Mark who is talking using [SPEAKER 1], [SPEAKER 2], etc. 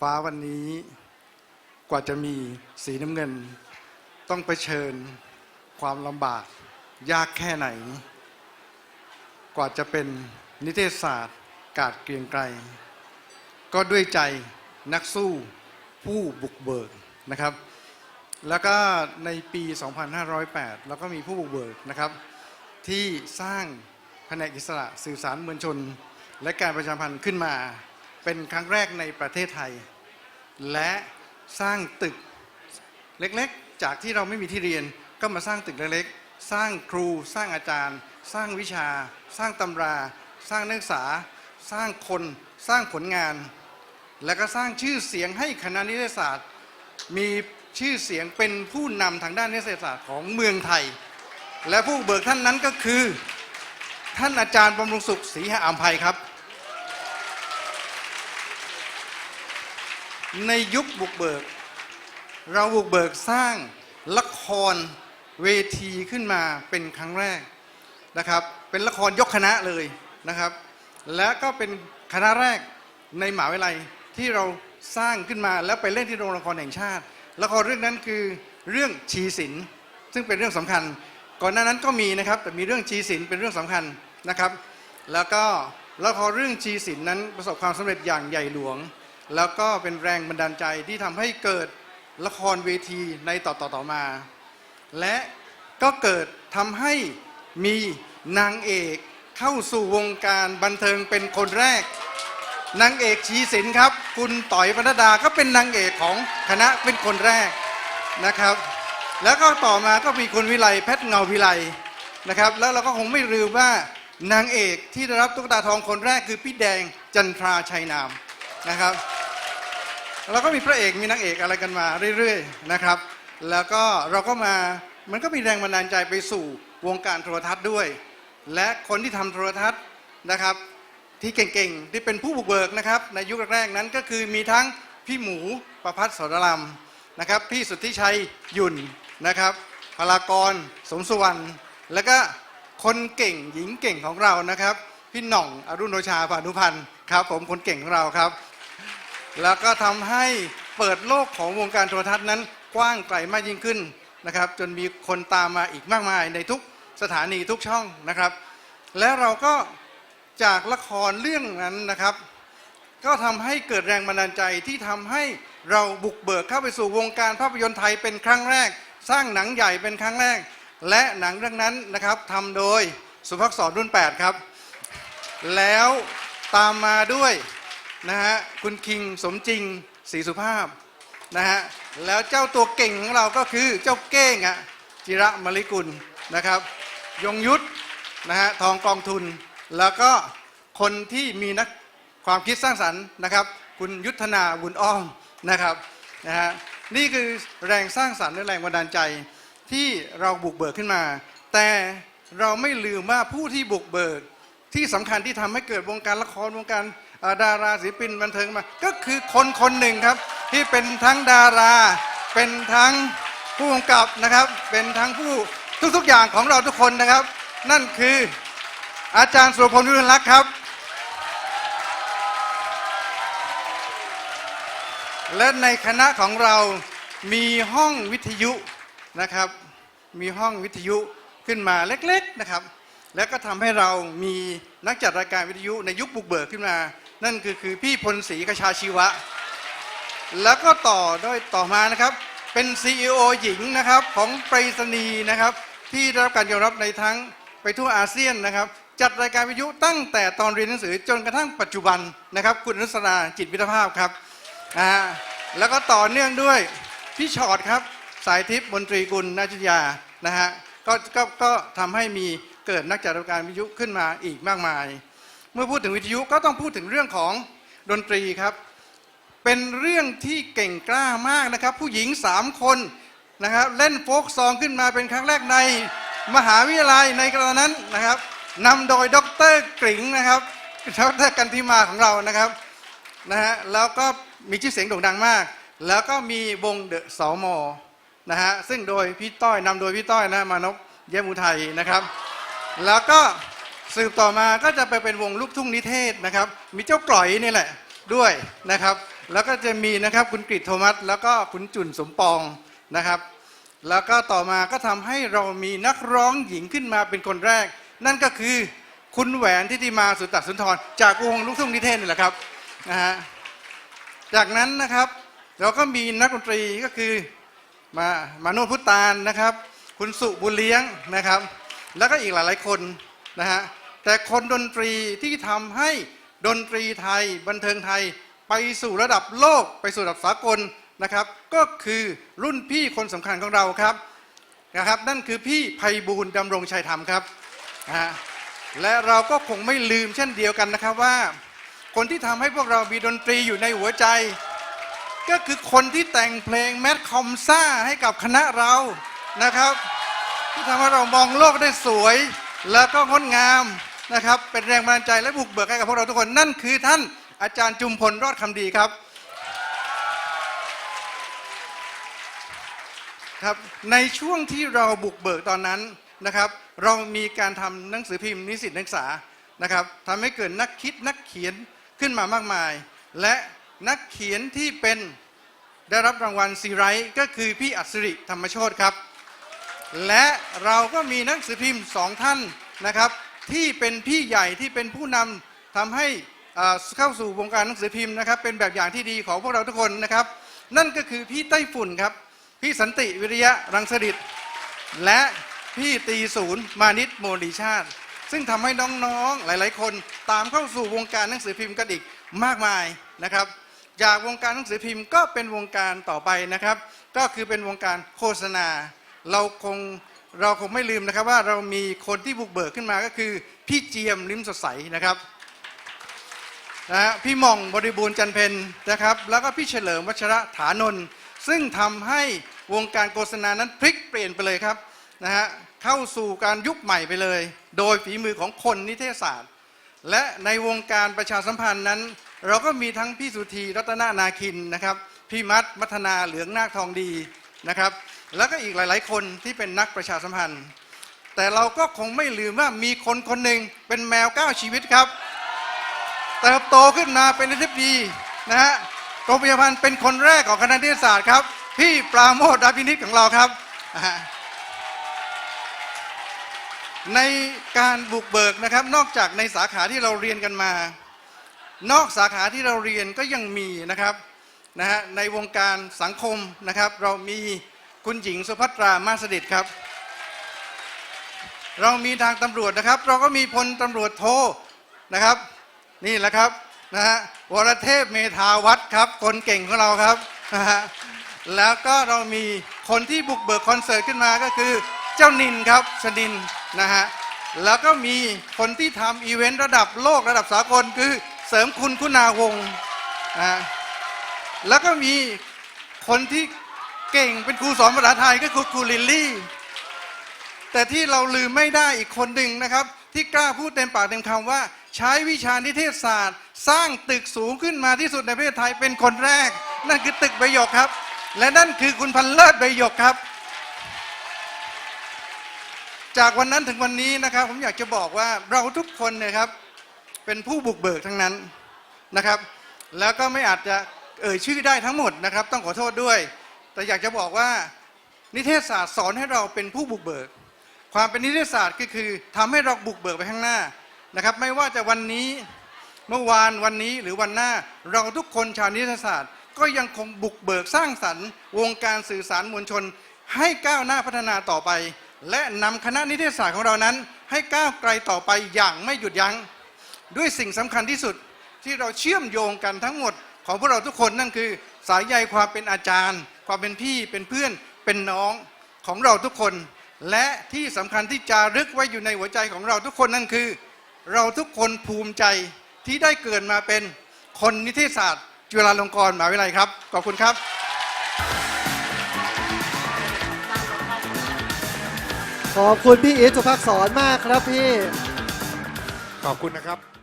[SPEAKER 1] ฟ้าวันนี้กว่าจะมีสีน้ำเงิน ต้องเผชิญความลำบากยากแค่ไหน กว่าจะเป็นนิเทศศาสตร์กาดเกรียงไกรก็ด้วยใจนักสู้ผู้บุกเบิกนะครับ แล้วก็ในปี 2508แล้วก็มีผู้บุกเบิกนะครับ ที่สร้างแผนกอิสระสื่อสารมวลชน และการประชาพันธ์ขึ้นมา เป็นครั้งแรกในประเทศไทย และสร้างตึกเล็กๆ จากที่เราไม่มีที่เรียนก็มาสร้างตึกเล็กๆ สร้างครู สร้างอาจารย์ สร้างวิชา สร้างตำรา สร้างนักศึกษา สร้างคนสร้างผลงาน แล้วก็สร้างชื่อเสียงให้คณะนิเทศศาสตร์ มีชื่อเสียงเป็นผู้นำทางด้านนิเทศศาสตร์ของเมืองไทย และผู้เบิกท่านนั้นก็คือ ท่านอาจารย์บำรุงสุขศรีหะอัมภัยครับ ในยุคบุกเบิก เราบุกเบิกสร้างละครเวทีขึ้นมาเป็นครั้งแรกนะครับ เป็นละครยกคณะเลยนะครับ และก็เป็นคณะแรกในหมหาวิทยาลัยที่เราสร้างขึ้นมาแล้วไปเล่นที่โรงละครแห่งชาติละครเรื่องนั้นคือเรื่องชีศิลป์ซึ่งเป็นเรื่องสำคัญ ก่อนหน้านั้นก็มีนะครับ แต่มีเรื่องชีศิลป์เป็นเรื่องสำคัญนะครับ แล้วก็ละครเรื่องชีศิลป์นั้นประสบความสำเร็จอย่างใหญ่หลวง แล้วก็เป็นแรงบันดาลใจที่ทำให้เกิดละครเวทีในต่อต่อต่อมา และก็เกิดทำให้มีนางเอกเข้าสู่วงการบันเทิงเป็นคนแรกนางเอกชีศิลป์ครับ คุณต่อยปนดาก็เป็นนางเอกของคณะเป็นคนแรกนะครับ แล้วก็ต่อมาก็มีคุณวิไลแพทย์เงาวิไลนะครับ แล้วเราก็คงไม่ลืมว่านางเอกที่ได้รับตุ๊กตาทองคนแรกคือพี่แดงจันทราชัยนามนะครับ เราก็มีพระเอกมีนางเอกอะไรกันมาเรื่อยๆนะครับ แล้วก็เราก็มามันก็มีแรงบันดาลใจไปสู่วงการโทรทัศน์ด้วย และคนที่ทำโทรทัศน์นะครับ ที่เก่งๆ ที่เป็นผู้บุกเบิกนะครับ ในยุคแรกๆนั้นก็คือมีทั้งพี่หมูประพัฒสรลำนะครับ พี่สุทธิชัยยุ่นนะครับพลากรสมสุวรรณแล้วก็คนเก่งหญิงเก่งของเรานะครับ พี่หน่องอรุณโอชาพานุพันธ์ครับ ผมคนเก่งของเราครับ แล้วก็ทำให้เปิดโลกของวงการโทรทัศน์นั้นกว้างไกลมากยิ่งขึ้นนะครับจนมีคนตามมาอีกมากมายในทุกสถานีทุกช่องนะครับ และเราก็จากละครเรื่องนั้นนะครับ ก็ทำให้เกิดแรงบันดาลใจที่ทำให้เราบุกเบิกเข้าไปสู่วงการภาพยนตร์ไทยเป็นครั้งแรก สร้างหนังใหญ่เป็นครั้งแรก และหนังเรื่องนั้นนะครับทำโดยสุภักษรรุ่น 8 ครับ แล้วตามมาด้วย นะฮะคุณคิงสมจริงศรีสุภาพนะฮะแล้วเจ้าตัวเก่งของเราก็คือเจ้าเก้งอะจิระมลิกุลนะครับ ยงยุทธนะฮะทองกองทุน แล้วก็คนที่มีนักความคิดสร้างสรรค์นะครับ คุณยุทธนาบุญอ้อมนะครับนะฮะนี่คือแรงสร้างสรรค์และแรงบันดาลใจที่เราบุกเบิกขึ้นมา แต่เราไม่ลืมว่าผู้ที่บุกเบิกที่สำคัญที่ทำให้เกิดวงการละครวงการ ดาราศิลปินบันเทิงมา ก็คือคนคนหนึ่งครับ ที่เป็นทั้งดารา เป็นทั้งผู้กำกับนะครับ เป็นทั้งผู้ทุกๆอย่างของเราทุกคนนะครับ นั่นคืออาจารย์สุรพลวิรุณรักษ์ครับ และในคณะของเรามีห้องวิทยุนะครับ มีห้องวิทยุขึ้นมาเล็กๆนะครับ แล้วก็ทำให้เรามีนักจัดรายการวิทยุในยุคบุกเบิกขึ้นมา นั่นคือคือพี่พลศรีกชาชีวะ แล้วก็ต่อด้วยต่อมานะครับ เป็น CEO หญิงนะครับของไปรษณีย์นะครับ ที่ได้รับการยอมรับในทั้งไปทั่วอาเซียนนะครับ จัดรายการวิทยุตั้งแต่ตอนเรียนหนังสือจนกระทั่งปัจจุบันนะครับ คุณนุสราจิตวิทภาพครับอ่าแล้วก็ต่อเนื่องด้วยพี่ชอดครับสายทิพย์มนตรีกุลนาจิยานะฮะก็ก็ก็ทำให้มีเกิดนักจัดรายการวิทยุขึ้นมาอีกมากมาย เมื่อพูดถึงวิทยุก็ต้องพูดถึงเรื่องของดนตรีครับ เป็นเรื่องที่เก่งกล้ามากนะครับ ผู้หญิงสามคนนะครับเล่นโฟกซองขึ้นมาเป็นครั้งแรกในมหาวิทยาลัยในกรณนั้นนะครับนำโดยดรกริ่งนะครับดรกันทิมาของเรานะครับนะฮะแล้วก็มีชื่อเสียงโด่งดังมาก แล้วก็มีวงเดอะสอมอนะฮะซึ่งโดยพี่ต้อยนำโดยพี่ต้อยนะมานพเยี่ยมอุทัยนะครับ แล้วก็ สืบต่อมาก็จะไปเป็นวงลูกทุ่งนิเทศนะครับ มีเจ้ากล่อยนี่แหละด้วยนะครับ แล้วก็จะมีนะครับคุณกฤษโทมัสแล้วก็คุณจุนสมปองนะครับ แล้วก็ต่อมาก็ทำให้เรามีนักร้องหญิงขึ้นมาเป็นคนแรก นั่นก็คือคุณแหวนทิติมาสุตตสุนทร จากวงลูกทุ่งนิเทศนี่แหละครับนะฮะจากนั้นนะครับเราก็มีนักดนตรีก็คือมามาโนพุตานนะครับ คุณสุบุญเลี้ยงนะครับ แล้วก็อีกหลายๆคน นะฮะแต่คนดนตรีที่ทำให้ดนตรีไทยบันเทิงไทยไปสู่ระดับโลกไปสู่ระดับสากลนะครับ ก็คือรุ่นพี่คนสำคัญของเราครับนะครับ นั่นคือพี่ไพบูลดำรงชัยธรรมครับนะฮะและเราก็คงไม่ลืมเช่นเดียวกันนะครับว่า คนที่ทำให้พวกเรามีดนตรีอยู่ในหัวใจ ก็คือคนที่แต่งเพลงแมทคอมซ่าให้กับคณะเรานะครับ ที่ทำให้เรามองโลกได้สวย แล้วก็งดงามนะครับเป็นแรงบันดาลใจและบุกเบิกให้กับพวกเราทุกคนนั่นคือท่านอาจารย์จุมพลรอดคำดีครับครับในช่วงที่เราบุกเบิกตอนนั้นนะครับ เรามีการทำหนังสือพิมพ์นิสิตนักศึกษานะครับทำให้เกิดนักคิดนักเขียนขึ้นมามากมาย และนักเขียนที่เป็นได้รับรางวัลซีไรต์ก็คือพี่อัศริธรรมโชตครับ และเราก็มีหนังสือพิมพ์สองท่านนะครับ ที่เป็นพี่ใหญ่ที่เป็นผู้นำทำให้เข้าสู่วงการหนังสือพิมพ์นะครับเป็นแบบอย่างที่ดีของพวกเราทุกคนนะครับ นั่นก็คือพี่ไต้ฝุ่นครับ พี่สันติวิริยะรังสฤษดิ์และพี่ตีศูนย์มานิตโมลีชาติ ซึ่งทำให้น้องๆหลาย ๆ คนตามเข้าสู่วงการหนังสือพิมพ์กันอีกมากมายนะครับ จากวงการหนังสือพิมพ์ก็เป็นวงการต่อไปนะครับ ก็คือเป็นวงการโฆษณา เราคงเราคงไม่ลืมนะครับว่าเรามีคนที่บุกเบิกขึ้นมาก็คือ พี่เจียมลิ้มสดใสนะครับนะฮะพี่ม่องบริบูรณ์จันเพนนะครับ แล้วก็พี่เฉลิมวัชระฐานนท์ซึ่งทำให้วงการโฆษณานั้นพลิกเปลี่ยนไปเลยครับนะฮะเข้าสู่การยุคใหม่ไปเลย โดยฝีมือของคนนิเทศศาสตร์ และในวงการประชาสัมพันธ์นั้น เราก็มีทั้งพี่สุธีรัตนานาคินนะครับพี่มัดมัฒนาเหลืองนาคทองดีนะครับ แล้วก็อีกหลาย ๆ คนที่เป็นนักประชาสัมพันธ์ แต่เราก็คงไม่ลืมว่ามีคนคนหนึ่งเป็นแมวก้าชีวิตครับเติบโตขึ้นมาเป็นอธิบดีนะฮะกรมประชาพันธ์เป็นคนแรกของคณะนิเทศาสตร์ครับ พี่ปราโมทดาพินิจของเราครับ ในการบุกเบิกนะครับ นอกจากในสาขาที่เราเรียนกันมา นอกสาขาที่เราเรียนก็ยังมีนะครับนะฮะในวงการสังคมนะครับ เรามี คุณหญิงสุภัตรามาสดิตครับ เรามีทางตำรวจนะครับ เราก็มีพลตำรวจโทนะครับ นี่แหละครับนะฮะวรเทพเมธาวัฒน์ครับ คนเก่งของเราครับนะฮะแล้วก็เรามีคนที่บุกเบิกคอนเสิร์ตขึ้นมาก็คือ เจ้านินครับชนินนะฮะแล้วก็มีคนที่ทำอีเวนต์ระดับโลกระดับสากลคือเสริมคุณคุณาวงนะฮะแล้วก็มีคนที่ เก่งเป็นครูสอนภาษาไทยก็คือครูลิลลี่ แต่ที่เราลืมไม่ได้อีกคนหนึ่งนะครับ ที่กล้าพูดเต็มปากเต็มคำว่า ใช้วิชานิเทศศาสตร์ สร้างตึกสูงขึ้นมาที่สุดในประเทศไทยเป็นคนแรก นั่นคือตึกใบหยกครับ และนั่นคือคุณพันเลิศใบหยกครับ จากวันนั้นถึงวันนี้นะครับ ผมอยากจะบอกว่าเราทุกคนเนี่ยครับ เป็นผู้บุกเบิกทั้งนั้นนะครับ แล้วก็ไม่อาจจะเอ่ยชื่อได้ทั้งหมดนะครับ ต้องขอโทษด้วย แต่อยากจะบอกว่านิเทศศาสตร์สอนให้เราเป็นผู้บุกเบิก ความเป็นนิเทศศาสตร์ก็คือทำให้เราบุกเบิกไปข้างหน้านะครับ ไม่ว่าจะวันนี้เมื่อวานวันนี้หรือวันหน้า เราทุกคนชาวนิเทศศาสตร์ ก็ยังคงบุกเบิกสร้างสรรค์ วงการสื่อสารมวลชน ให้ก้าวหน้าพัฒนาต่อไป และนำคณะนิเทศศาสตร์ของเรานั้น ให้ก้าวไกลต่อไปอย่างไม่หยุดยัง้งด้วยสิ่งสำคัญที่สุดที่เราเชื่อมโยงกันทั้งหมดของพวกเราทุกคนนั่นคือ สายใยความเป็นอาจารย์ ความเป็นพี่เป็นเพื่อนเป็นน้องของเราทุกคน และที่สำคัญที่จารึกไว้อยู่ในหัวใจของเราทุกคนนั่นคือ เราทุกคนภูมิใจที่ได้เกิดมาเป็นคนนิเทศศาสตร์ จุฬาลงกรณ์มหาวิทยาลัยครับ ขอบคุณครับ
[SPEAKER 2] ขอบคุณพี่อีทสุภักษรมากครับพี่
[SPEAKER 3] ขอบคุณนะครับ